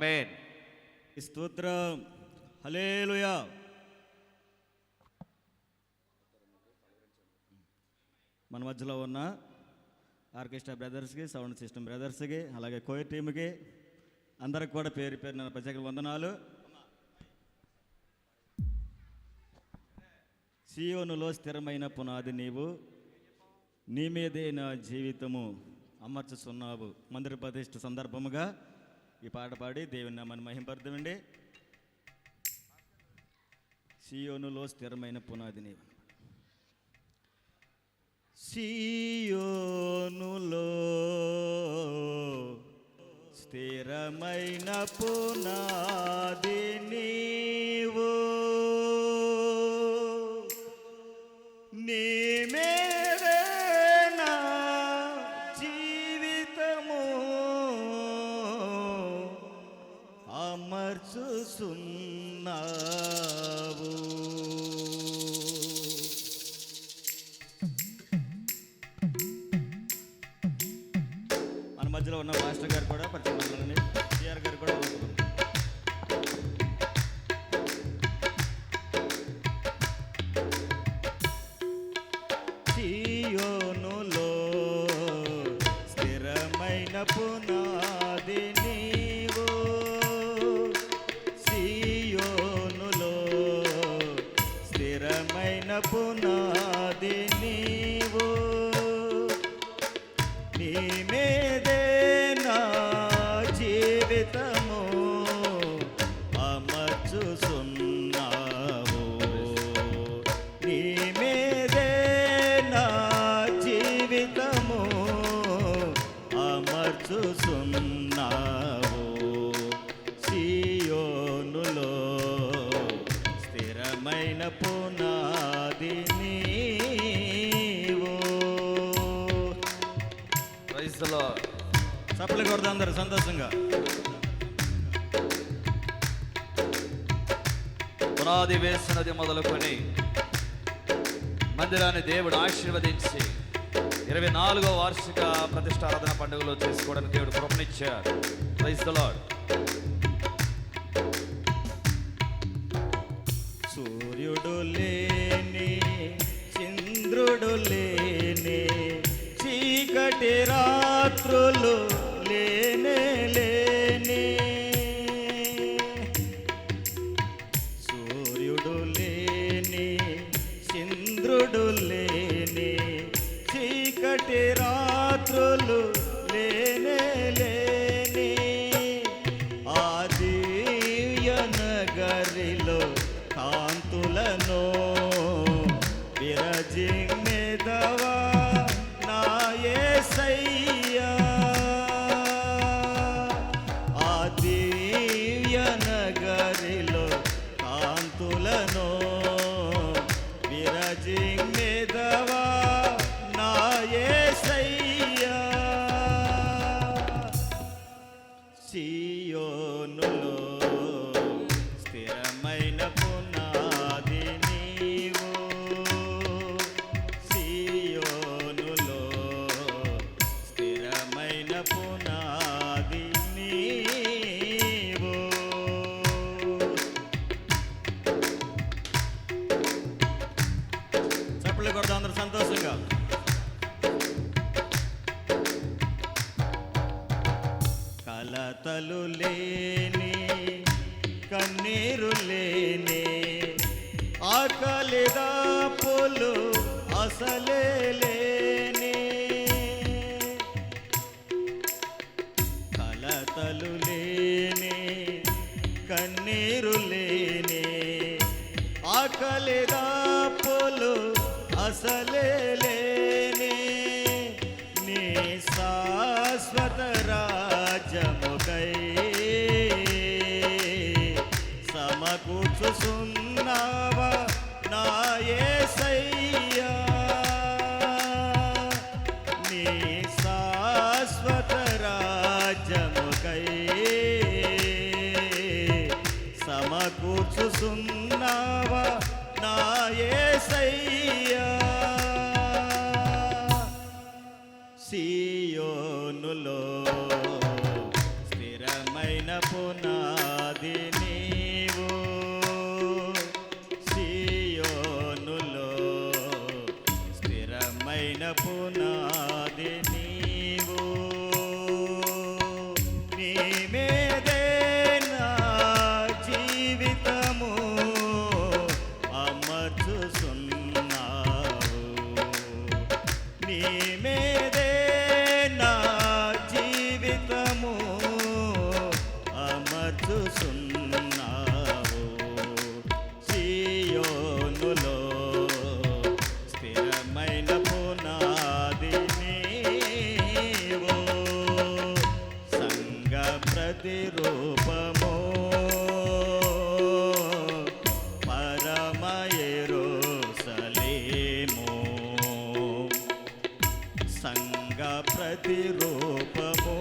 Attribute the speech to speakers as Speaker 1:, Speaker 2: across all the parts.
Speaker 1: Amen.
Speaker 2: స్తోత్రం. Hallelujah మన మధ్యలో ఉన్న ఆర్కెస్ట్రా బ్రదర్స్కి సౌండ్ సిస్టమ్ బ్రదర్స్కి అలాగే కోయర్ టీమ్కి అందరికి కూడా పేరు పేరు ప్రత్యేక వందనాలు. సియోనులో స్థిరమైన పునాది నీవు నీ మీదే నా జీవితము అమర్చుచున్నావు. మందిర ప్రతిష్ఠ సందర్భముగా ఈ పాట పాడి దేవుని నామని మహింపర్థమండి సియోనులో స్థిరమైన పునాది నీవు. సియోనులో స్థిరమైన పునాది నీవు. అమర్చుసున్నావు మన మధ్యలో ఉన్న మాస్టర్ గారు కూడా అమర్చుసున్నావు సియోనులో స్థిరమైన పునాది నీవు. చప్పలు కొడతా అందరు సంతోషంగా.
Speaker 1: పునాది వేసినది మొదలుకొని మందిరాన్ని దేవుడు ఆశీర్వదించి ఇరవై నాలుగో వార్షిక ప్రతిష్టారాధన పండుగలో చేసుకోవడానికి దేవుడు కృపనిచ్చారు. ప్రైజ్ ద
Speaker 2: లాడ్ స్థిరమైన పునాది నీవు. చప్పట్లు కొడదాం అందరూ సంతోషంగా. కలతలు లేని కన్నీరు లేని ఆకలి దాపులు అసలే లే కలతలు లేని కన్నీరు లేని ఆకలి దాపులు అసలే లేని. నీ శాశ్వత రాజముకై సమకూర్చు సమకూర్చుసున్నావా యేసయ్యా సియోనులో స్థిరమైన పునా సంగ ప్రతిరూపము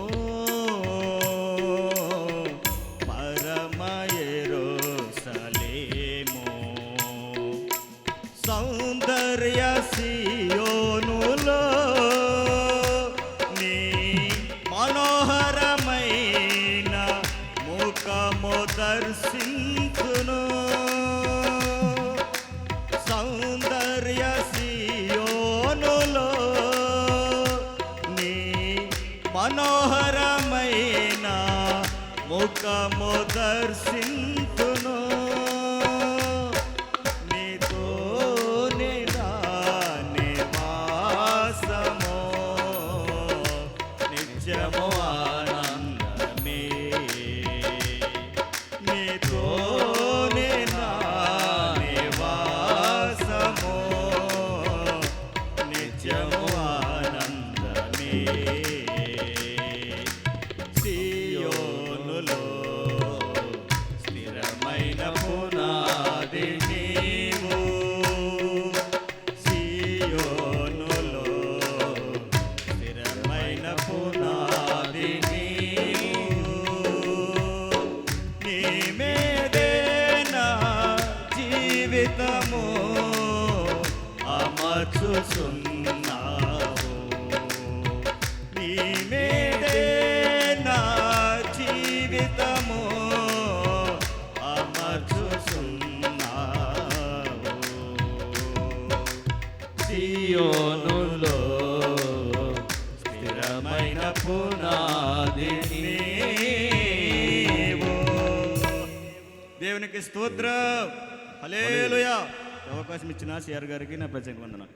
Speaker 2: మనోహరమైన ముఖము దర్శించును. నీతో నివాసము నిత్యము ఆనందమే. నీతో నివాసము నిత్యము అమర్చుచున్నావు నీ మీదే నా జీవితము అమర్చుచున్నావు.
Speaker 1: సియోనులో స్థిరమైన పునాది
Speaker 2: దేవునికి స్తోత్రం. హల్లెలూయా. అవకాశం ఇచ్చిన సిఆర్ గారికి నా ప్రత్యేక వందనాలు.